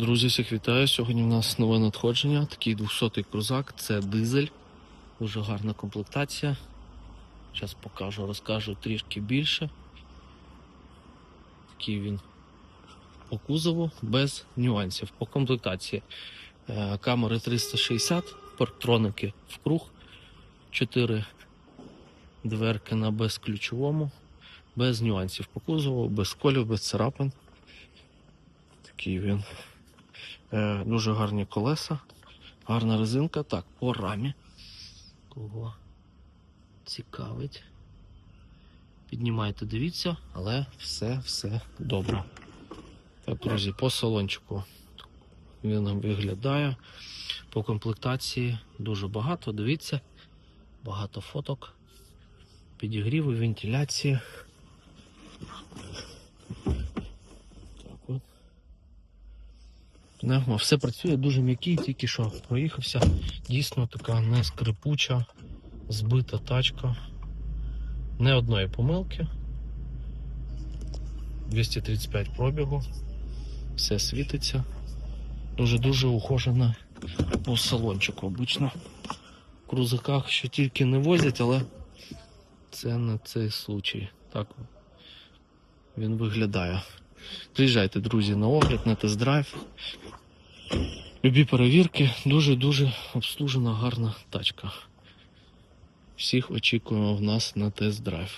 Друзі, всіх вітаю. Сьогодні в нас нове надходження. Такий 200-й крузак. Це дизель. Дуже гарна комплектація. Зараз покажу, розкажу трішки більше. Такий він по кузову без нюансів. По комплектації Е, камери 360, парктроники в круг, 4 дверки на безключовому, без нюансів по кузову, без колів, без царапин. Такий він. Е, дуже гарні колеса, гарна резинка. Так, по рамі. Кого цікавить. Піднімайте, дивіться, але все, все добре. Так, друзі, по салончику він виглядає. По комплектації дуже багато. Дивіться, багато фоток, підігріви, вентиляції. Так от. Пневмо, все працює дуже м'який, тільки що проїхався. Дійсно така не скрипуча, збита тачка. Не одної помилки. 235 пробігу. Все світиться. Дуже-дуже ухожена по салончику. Обично в крузаках що тільки не возять, але це не цей случай. Так він виглядає. Приїжджайте, друзі, на огляд, на тест-драйв. Любі перевірки, дуже-дуже обслужена, гарна тачка. Всіх очікуємо в нас на тест-драйв.